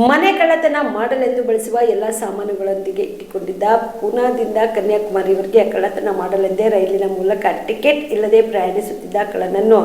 ಮನೆ ಕಳ್ಳತನ ಮಾಡಲೆಂದು ಬಳಸುವ ಎಲ್ಲ ಸಾಮಾನುಗಳೊಂದಿಗೆ ಇಟ್ಟುಕೊಂಡಿದ್ದ ಪೂನಾದಿಂದ ಕನ್ಯಾಕುಮಾರಿವರೆಗೆ ಕಳ್ಳತನ ಮಾಡಲೆಂದೇ ರೈಲಿನ ಮೂಲಕ ಟಿಕೆಟ್ ಇಲ್ಲದೆ ಪ್ರಯಾಣಿಸುತ್ತಿದ್ದ ಕಳ್ಳನನ್ನು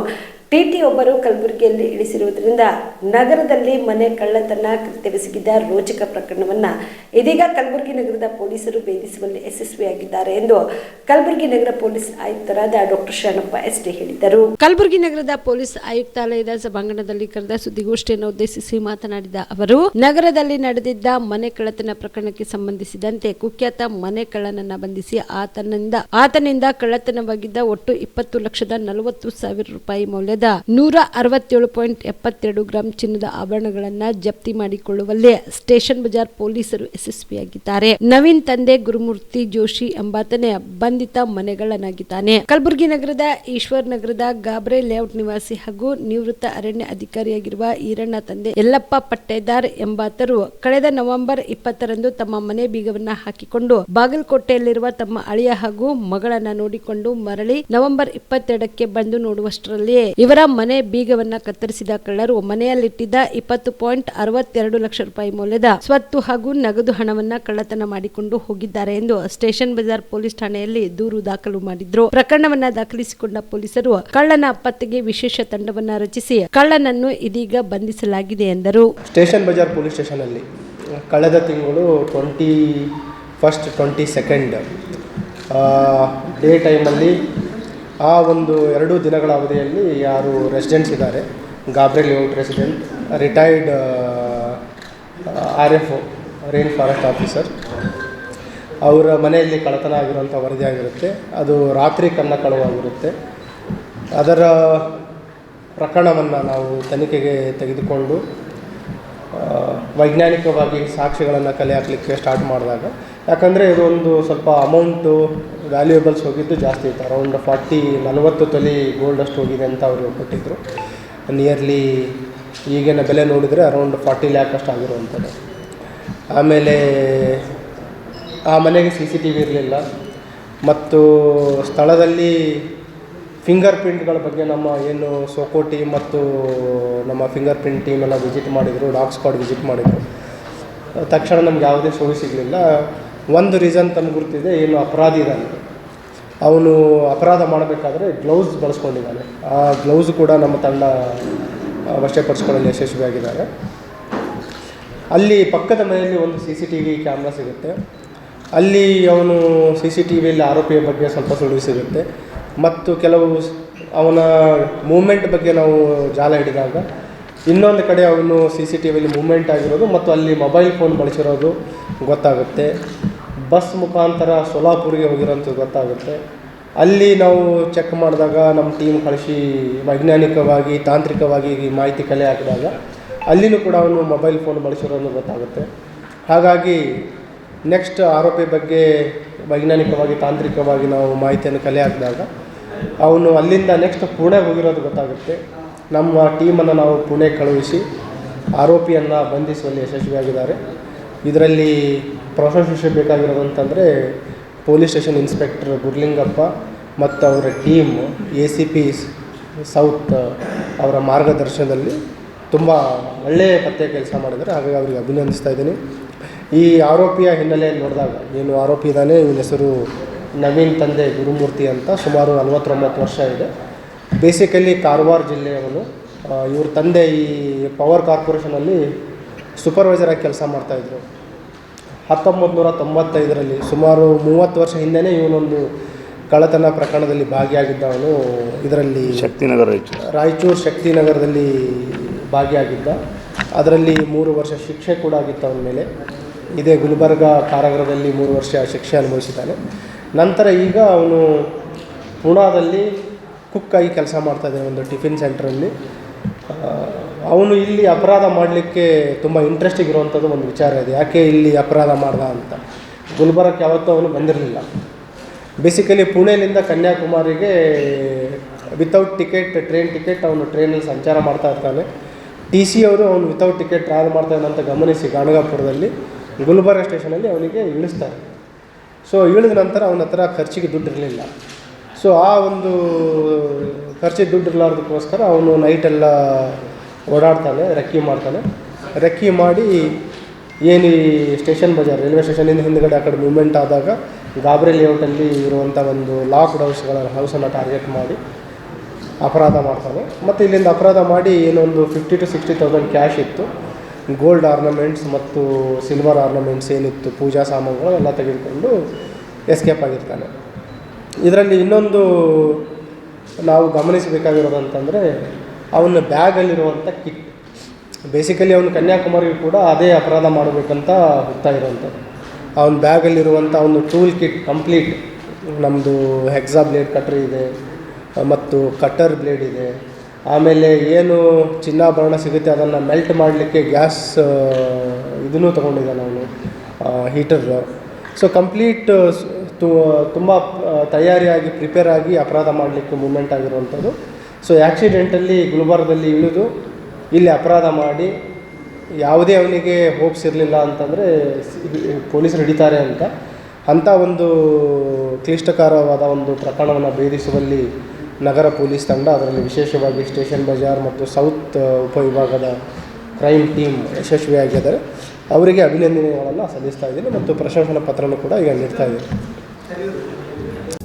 ಒಬ್ಬರು ಕಲಬುರಗಿಯಲ್ಲಿ ಇಳಿಸಿರುವುದರಿಂದ ನಗರದಲ್ಲಿ ಮನೆ ಕಳ್ಳತನ ಕೃತ್ಯವೆಸಗಿದ್ದ ರೋಚಕ ಪ್ರಕರಣವನ್ನ ಇದೀಗ ಕಲಬುರಗಿ ನಗರದ ಪೊಲೀಸರು ಭೇದಿಸುವಲ್ಲಿ ಯಶಸ್ವಿಯಾಗಿದ್ದಾರೆ ಎಂದು ಕಲಬುರಗಿ ನಗರ ಪೊಲೀಸ್ ಆಯುಕ್ತರಾದ ಡಾಕ್ಟರ್ ಶರಣಪ್ಪ ಎಸ್ ಡಿ ಹೇಳಿದರು. ಕಲಬುರಗಿ ನಗರದ ಪೊಲೀಸ್ ಆಯುಕ್ತಾಲಯದ ಸಭಾಂಗಣದಲ್ಲಿ ಕರೆದ ಸುದ್ದಿಗೋಷ್ಠಿಯನ್ನು ಉದ್ದೇಶಿಸಿ ಮಾತನಾಡಿದ ಅವರು, ನಗರದಲ್ಲಿ ನಡೆದಿದ್ದ ಮನೆ ಕಳ್ಳತನ ಪ್ರಕರಣಕ್ಕೆ ಸಂಬಂಧಿಸಿದಂತೆ ಕುಖ್ಯಾತ ಮನೆ ಕಳ್ಳನನ್ನ ಬಂಧಿಸಿ ಆತನಿಂದ ಆತನಿಂದ ಕಳ್ಳತನವಾಗಿದ್ದ ಒಟ್ಟು ಇಪ್ಪತ್ತು ಲಕ್ಷದ ನಲವತ್ತು ಸಾವಿರ ರೂಪಾಯಿ ಮೌಲ್ಯದ ನೂರ ಅರವತ್ತೇಳು ಪಾಯಿಂಟ್ ಎಪ್ಪತ್ತೆರಡು ಗ್ರಾಂ ಚಿನ್ನದ ಆಭರಣಗಳನ್ನು ಜಪ್ತಿ ಮಾಡಿಕೊಳ್ಳುವಲ್ಲಿ ಸ್ಟೇಷನ್ ಬಜಾರ್ ಪೊಲೀಸರು ಯಶಸ್ವಿಯಾಗಿದ್ದಾರೆ. ನವೀನ್ ತಂದೆ ಗುರುಮೂರ್ತಿ ಜೋಶಿ ಎಂಬಾತನೇ ಬಂಧಿತ ಮನೆಗಳನ್ನಾಗಿದ್ದಾನೆ. ಕಲಬುರಗಿ ನಗರದ ಈಶ್ವರ್ ನಗರದ ಗಾಬ್ರೆ ಲೇಔಟ್ ನಿವಾಸಿ ಹಾಗೂ ನಿವೃತ್ತ ಅರಣ್ಯ ಅಧಿಕಾರಿಯಾಗಿರುವ ಈರಣ್ಣ ತಂದೆ ಯಲ್ಲಪ್ಪ ಪಟ್ಟೇದಾರ್ ಎಂಬಾತರು ಕಳೆದ ನವೆಂಬರ್ ಇಪ್ಪತ್ತರಂದು ತಮ್ಮ ಮನೆ ಬೀಗವನ್ನ ಹಾಕಿಕೊಂಡು ಬಾಗಲಕೋಟೆಯಲ್ಲಿರುವ ತಮ್ಮ ಅಳಿಯ ಹಾಗೂ ಮಗಳನ್ನ ನೋಡಿಕೊಂಡು ಮರಳಿ ನವೆಂಬರ್ ಇಪ್ಪತ್ತೆರಡಕ್ಕೆ ಬಂದು ನೋಡುವಷ್ಟರಲ್ಲಿಯೇ ಇವರ ಮನೆ ಬೀಗವನ್ನ ಕತ್ತರಿಸಿದ ಕಳ್ಳರು ಮನೆಯಲ್ಲಿಟ್ಟಿದ್ದ ಇಪ್ಪತ್ತು ಪಾಯಿಂಟ್ ಅರವತ್ತೆರಡು ಲಕ್ಷ ರೂಪಾಯಿ ಮೌಲ್ಯದ ಸ್ವತ್ತು ಹಾಗೂ ನಗದು ಹಣವನ್ನ ಕಳ್ಳತನ ಮಾಡಿಕೊಂಡು ಹೋಗಿದ್ದಾರೆ ಎಂದು ಸ್ಟೇಷನ್ ಬಜಾರ್ ಪೊಲೀಸ್ ಠಾಣೆಯಲ್ಲಿ ದೂರು ದಾಖಲು ಮಾಡಿದ್ರು. ಪ್ರಕರಣವನ್ನ ದಾಖಲಿಸಿಕೊಂಡ ಪೊಲೀಸರು ಕಳ್ಳನ ಪತ್ತೆಗೆ ವಿಶೇಷ ತಂಡವನ್ನ ರಚಿಸಿ ಕಳ್ಳನನ್ನು ಇದೀಗ ಬಂಧಿಸಲಾಗಿದೆ ಎಂದರು. ಸ್ಟೇಷನ್ ಬಜಾರ್ ಪೊಲೀಸ್ ಸ್ಟೇಷನ್ ಅಲ್ಲಿ ಕಳೆದ ತಿಂಗಳು twenty first, twenty second day ಟೈಮಲ್ಲಿ ಆ ಒಂದು ಎರಡು ದಿನಗಳ ಅವಧಿಯಲ್ಲಿ ಯಾರು ರೆಸಿಡೆಂಟ್ಸ್ ಇದ್ದಾರೆ. ಗಾಬ್ರೆ layout resident retired R F O range forest officer ಅವರ ಮನೆಯಲ್ಲಿ ಕಳತನ ಆಗಿರುವಂಥ ವರದಿ ಆಗಿರುತ್ತೆ. ಅದು ರಾತ್ರಿ ಕನ್ನ ಕಳುವಾಗಿರುತ್ತೆ. ಅದರ ಪ್ರಕರಣವನ್ನು ನಾವು ತನಿಖೆಗೆ ತೆಗೆದುಕೊಂಡು ವೈಜ್ಞಾನಿಕವಾಗಿ ಸಾಕ್ಷಿಗಳನ್ನು ಕಲೆ ಹಾಕಲಿಕ್ಕೆ ಸ್ಟಾರ್ಟ್ ಮಾಡಿದಾಗ. ಯಾಕಂದರೆ ಇದೊಂದು ಸ್ವಲ್ಪ ಅಮೌಂಟು ವ್ಯಾಲ್ಯೂಯಬಲ್ಸ್ ಹೋಗಿದ್ದು ಜಾಸ್ತಿ ಇತ್ತು. ಅರೌಂಡ್ ಫಾರ್ಟಿ ನಲವತ್ತು ತೊಲಿ ಗೋಲ್ಡ್ ಅಷ್ಟು ಹೋಗಿದೆ ಅಂತ ಅವರು ಕೊಟ್ಟಿದ್ದರು ನಿಯರ್ಲಿ ಈಗಿನ ಬೆಲೆ ನೋಡಿದರೆ ಅರೌಂಡ್ ಫಾರ್ಟಿ ಲ್ಯಾಕ್ ಅಷ್ಟು ಆಗಿರುವಂಥದ್ದು. ಆಮೇಲೆ ಆ ಮನೆಗೆ ಸಿ ಸಿ ಟಿ ವಿ ಇರಲಿಲ್ಲ. ಮತ್ತು ಸ್ಥಳದಲ್ಲಿ ಫಿಂಗರ್ ಪ್ರಿಂಟ್ಗಳ ಬಗ್ಗೆ ನಮ್ಮ ಏನು ಸೋಕೋ ಟೀಮ್ ಮತ್ತು ನಮ್ಮ ಫಿಂಗರ್ ಪ್ರಿಂಟ್ ಟೀಮೆಲ್ಲ ವಿಸಿಟ್ ಮಾಡಿದರು ಡಾಗ್ ಸ್ಕ್ವಾಡ್ ವಿಸಿಟ್ ಮಾಡಿದರು. ತಕ್ಷಣ ನಮ್ಗೆ ಯಾವುದೇ ಸುಳಿ ಸಿಗಲಿಲ್ಲ. ಒಂದು ರೀಸನ್ ತಮ್ಗೆ ಗುರ್ತಿದೆ, ಏನು ಅಪರಾಧಿ ಇದ್ದಾನೆ ಅವನು ಅಪರಾಧ ಮಾಡಬೇಕಾದ್ರೆ ಗ್ಲೌಸ್ ಬಳಸ್ಕೊಂಡಿದ್ದಾನೆ. ಆ ಗ್ಲೌಸ್ ಕೂಡ ನಮ್ಮ ತಂಡ ವಶಪಡಿಸ್ಕೊಳ್ಳಲು ಯಶಸ್ವಿಯಾಗಿದ್ದಾರೆ. ಅಲ್ಲಿ ಪಕ್ಕದ ಮನೆಯಲ್ಲಿ ಒಂದು C C T V camera ಸಿಗುತ್ತೆ. ಅಲ್ಲಿ ಅವನು ಸಿ ಸಿ ಟಿ ವಿಯಲ್ಲಿ ಆರೋಪಿಯ ಬಗ್ಗೆ ಸ್ವಲ್ಪ ಸುಳಿವು ಸಿಗುತ್ತೆ. ಮತ್ತು ಕೆಲವು ಅವನ ಮೂಮೆಂಟ್ ಬಗ್ಗೆ ನಾವು ಜಾಲ ಹಿಡಿದಾಗ ಇನ್ನೊಂದು ಕಡೆ ಅವನು ಸಿ ಸಿ ಟಿ ವಿಯಲ್ಲಿ ಮೂಮೆಂಟ್ ಆಗಿರೋದು ಮತ್ತು ಅಲ್ಲಿ ಮೊಬೈಲ್ ಫೋನ್ ಬಳಸಿರೋದು ಗೊತ್ತಾಗುತ್ತೆ. ಬಸ್ ಮುಖಾಂತರ ಸೋಲಾಪುರಿಗೆ ಹೋಗಿರೋಂಥದ್ದು ಗೊತ್ತಾಗುತ್ತೆ. ಅಲ್ಲಿ ನಾವು ಚೆಕ್ ಮಾಡಿದಾಗ ನಮ್ಮ ಟೀಮ್ ಕಳಿಸಿ ವೈಜ್ಞಾನಿಕವಾಗಿ, ತಾಂತ್ರಿಕವಾಗಿ ಈ ಮಾಹಿತಿ ಕಲೆ ಹಾಕಿದಾಗ ಅಲ್ಲಿನೂ ಕೂಡ ಅವನು ಮೊಬೈಲ್ ಫೋನ್ ಬಳಸಿರೋದು ಗೊತ್ತಾಗುತ್ತೆ. ಹಾಗಾಗಿ ನೆಕ್ಸ್ಟ್ ಆರೋಪಿ ಬಗ್ಗೆ ವೈಜ್ಞಾನಿಕವಾಗಿ, ತಾಂತ್ರಿಕವಾಗಿ ನಾವು ಮಾಹಿತಿಯನ್ನು ಕಲೆ ಹಾಕಿದಾಗ ಅವನು ಅಲ್ಲಿಂದ ನೆಕ್ಸ್ಟ್ ಪುಣೆ ಹೋಗಿರೋದು ಗೊತ್ತಾಗುತ್ತೆ. ನಮ್ಮ ಟೀಮನ್ನು ನಾವು ಪುಣೆ ಕಳುಹಿಸಿ ಆರೋಪಿಯನ್ನು ಬಂಧಿಸುವಲ್ಲಿ ಯಶಸ್ವಿಯಾಗಿದ್ದಾರೆ. ಇದರಲ್ಲಿ ಪ್ರೊಫೆಸರ್ಶಿಪ್ ಬೇಕಾಗಿರೋದು ಅಂತಂದರೆ ಪೊಲೀಸ್ ಸ್ಟೇಷನ್ ಇನ್ಸ್ಪೆಕ್ಟರ್ ಗುರ್ಲಿಂಗಪ್ಪ ಮತ್ತು ಅವರ team A C P south ಅವರ ಮಾರ್ಗದರ್ಶನದಲ್ಲಿ ತುಂಬ ಒಳ್ಳೆಯ ಪತ್ತೆ ಕೆಲಸ ಮಾಡಿದ್ದಾರೆ. ಹಾಗಾಗಿ ಅವರಿಗೆ ಅಭಿನಂದಿಸ್ತಾ ಇದ್ದೀನಿ. ಈ ಆರೋಪಿಯ ಹಿನ್ನೆಲೆಯಲ್ಲಿ ನೋಡಿದಾಗ ಏನು ಆರೋಪಿ ಇದ್ದಾನೆ, ಇವನ ಹೆಸರು ನವೀನ್ ತಂದೆ ಗುರುಮೂರ್ತಿ ಅಂತ ಸುಮಾರು ನಲವತ್ತೊಂಬತ್ತು ವರ್ಷ ಇದೆ. ಬೇಸಿಕಲಿ ಕಾರವಾರ ಜಿಲ್ಲೆಯವನು ಇವ್ರ ತಂದೆ ಈ ಪವರ್ ಕಾರ್ಪೊರೇಷನಲ್ಲಿ ಸೂಪರ್ವೈಸರ್ ಆಗಿ ಕೆಲಸ ಮಾಡ್ತಾಯಿದ್ರು ಹತ್ತೊಂಬತ್ತು ನೂರ ತೊಂಬತ್ತೈದರಲ್ಲಿ ಸುಮಾರು ಮೂವತ್ತು ವರ್ಷ ಹಿಂದೆ ಇವನೊಂದು ಕಳ್ಳತನ ಪ್ರಕರಣದಲ್ಲಿ ಭಾಗಿಯಾಗಿದ್ದವನು ಇದರಲ್ಲಿ ಶಕ್ತಿನಗರ ರಾಯಚೂರು. ರಾಯಚೂರು ಶಕ್ತಿನಗರದಲ್ಲಿ ಭಾಗಿಯಾಗಿದ್ದ. ಅದರಲ್ಲಿ ಮೂರು ವರ್ಷ ಶಿಕ್ಷೆ ಕೂಡ ಆಗಿತ್ತು ಅವನ ಮೇಲೆ. ಇದೇ ಗುಲ್ಬರ್ಗ ಕಾರಾಗೃಹದಲ್ಲಿ ಮೂರು ವರ್ಷ ಶಿಕ್ಷೆ ಅನುಭವಿಸಿದ್ದಾನೆ. ನಂತರ ಈಗ ಅವನು ಪುಣಾದಲ್ಲಿ ಕುಕ್ಕಾಗಿ ಕೆಲಸ ಮಾಡ್ತಾಯಿದ್ದಾನೆ ಒಂದು ಟಿಫಿನ್ ಸೆಂಟ್ರಲ್ಲಿ. ಅವನು ಇಲ್ಲಿ ಅಪರಾಧ ಮಾಡಲಿಕ್ಕೆ ತುಂಬ ಇಂಟ್ರೆಸ್ಟಿಂಗ್ ಇರುವಂಥದ್ದು ಒಂದು ವಿಚಾರ ಇದೆ. ಯಾಕೆ ಇಲ್ಲಿ ಅಪರಾಧ ಮಾಡ್ದ ಅಂತ? ಗುಲ್ಬರ್ಗಕ್ಕೆ ಯಾವತ್ತೂ ಅವನು ಬಂದಿರಲಿಲ್ಲ. ಬೇಸಿಕಲಿ ಪುಣೆಯಿಂದ ಕನ್ಯಾಕುಮಾರಿಗೆ ವಿತೌಟ್ ಟಿಕೆಟ್ ಟ್ರೈನ್ ಟಿಕೆಟ್ ಅವನು ಟ್ರೈನಲ್ಲಿ ಸಂಚಾರ ಮಾಡ್ತಾ ಇರ್ತಾನೆ. ಟಿ ಸಿ ಅವರು ಅವನು ವಿತೌಟ್ ಟಿಕೆಟ್ ಟ್ರಾವೆಲ್ ಮಾಡ್ತಾ ಅಂತ ಗಮನಿಸಿ ಗಾಣಗಾಪುರದಲ್ಲಿ. ಗುಲ್ಬರ್ಗ ಸ್ಟೇಷನಲ್ಲಿ ಅವನಿಗೆ ಇಳಿಸ್ತಾರೆ. ಸೊ ಇಳಿದ ನಂತರ ಅವನ ಹತ್ರ ಖರ್ಚಿಗೆ ದುಡ್ಡು ಇರಲಿಲ್ಲ. ಸೊ ಆ ಒಂದು ಖರ್ಚಿಗೆ ದುಡ್ಡು ಇರಲಾರ್ದಕ್ಕೋಸ್ಕರ ಅವನು ನೈಟೆಲ್ಲ ಓಡಾಡ್ತಾನೆ ರೆಕ್ಕಿ ಮಾಡ್ತಾನೆ ರೆಕ್ಕಿ ಮಾಡಿ ಏನು ಈ ಸ್ಟೇಷನ್ ಬಜಾರ್, ರೈಲ್ವೆ ಸ್ಟೇಷನಿಂದ ಹಿಂದ್ಗಡೆ ಆ ಕಡೆ ಮೂವ್ಮೆಂಟ್ ಆದಾಗ ಗಾಬರಿ ಲೇಔಟಲ್ಲಿ ಇರುವಂಥ ಒಂದು ಲಾಕ್ಡ್ ಹೌಸ್ಗಳ ಹೌಸನ್ನು ಟಾರ್ಗೆಟ್ ಮಾಡಿ ಅಪರಾಧ ಮಾಡ್ತಾನೆ. ಮತ್ತು ಇಲ್ಲಿಂದ ಅಪರಾಧ ಮಾಡಿ ಏನೊಂದು fifty two sixty thousand cash ಇತ್ತು. ಗೋಲ್ಡ್ ಆರ್ನಮೆಂಟ್ಸ್ ಮತ್ತು ಸಿಲ್ವರ್ ಆರ್ನಮೆಂಟ್ಸ್ ಏನಿತ್ತು, ಪೂಜಾ ಸಾಮಾನುಗಳು ಎಲ್ಲ ತೆಗೆದುಕೊಂಡು ಎಸ್ಕೇಪ್ ಆಗಿರ್ತಾನೆ. ಇದರಲ್ಲಿ ಇನ್ನೊಂದು ನಾವು ಗಮನಿಸಬೇಕಾಗಿರೋದು ಅಂತಂದರೆ ಅವನ ಬ್ಯಾಗಲ್ಲಿರುವಂಥ ಕಿಟ್ ಬೇಸಿಕಲಿ ಅವನು ಕನ್ಯಾಕುಮಾರಿಗೂ ಕೂಡ ಅದೇ ಅಪರಾಧ ಮಾಡಬೇಕಂತ ಹೋಗ್ತಾ ಇರೋವಂಥದ್ದು ಅವನ ಬ್ಯಾಗಲ್ಲಿರುವಂಥ ಒಂದು ಟೂಲ್ ಕಿಟ್ ಕಂಪ್ಲೀಟ್ ನಮ್ಮದು ಹೆಕ್ಸಾ ಬ್ಲೇಡ್ ಕಟ್ರಿ ಇದೆ, ಮತ್ತು ಕಟ್ಟರ್ ಬ್ಲೇಡ್ ಇದೆ. ಆಮೇಲೆ ಏನು ಚಿನ್ನಾಭರಣ ಸಿಗುತ್ತೆ ಅದನ್ನು ಮೆಲ್ಟ್ ಮಾಡಲಿಕ್ಕೆ ಗ್ಯಾಸ್ ಇದನ್ನು ತೊಗೊಂಡಿದ್ದಾನೆ ಅವನು ಹೀಟರ್ ಸೊ ಕಂಪ್ಲೀಟ್ ತುಂಬ ತಯಾರಿಯಾಗಿ ಪ್ರಿಪೇರ್ ಆಗಿ ಅಪರಾಧ ಮಾಡಲಿಕ್ಕೆ ಮೂಮೆಂಟ್ ಆಗಿರುವಂಥದ್ದು ಸೊ ಆ್ಯಕ್ಸಿಡೆಂಟಲ್ಲಿ ಗುಲ್ಬರ್ಗದಲ್ಲಿ ಇಳಿದು ಇಲ್ಲಿ ಅಪರಾಧ ಮಾಡಿ ಯಾವುದೇ ಅವನಿಗೆ ಹೋಪ್ಸ್ ಇರಲಿಲ್ಲ ಅಂತಂದರೆ ಪೊಲೀಸರು ಹಿಡಿತಾರೆ ಅಂತ. ಅಂಥ ಒಂದು ಕ್ಲಿಷ್ಟಕರವಾದ ಒಂದು ಪ್ರಕರಣವನ್ನು ಭೇದಿಸುವಲ್ಲಿ ನಗರ ಪೊಲೀಸ್ ತಂಡ, ಅದರಲ್ಲಿ ವಿಶೇಷವಾಗಿ ಸ್ಟೇಷನ್ ಬಜಾರ್ ಮತ್ತು ಸೌತ್ ಉಪವಿಭಾಗದ ಕ್ರೈಮ್ ಟೀಮ್ ಯಶಸ್ವಿಯಾಗಿದ್ದಾರೆ. ಅವರಿಗೆ ಅಭಿನಂದನೆಗಳನ್ನು ಸಲ್ಲಿಸ್ತಾ ಇದ್ದೀನಿ ಮತ್ತು ಪ್ರಶಂಸನಾ ಪತ್ರನೂ ಕೂಡ ಈಗ ನೀಡ್ತಾ ಇದ್ದೀನಿ.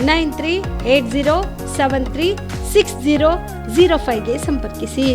nine three eight zero seven three six zero zero ಫೈವ್ಗೆ ಸಂಪರ್ಕಿಸಿ.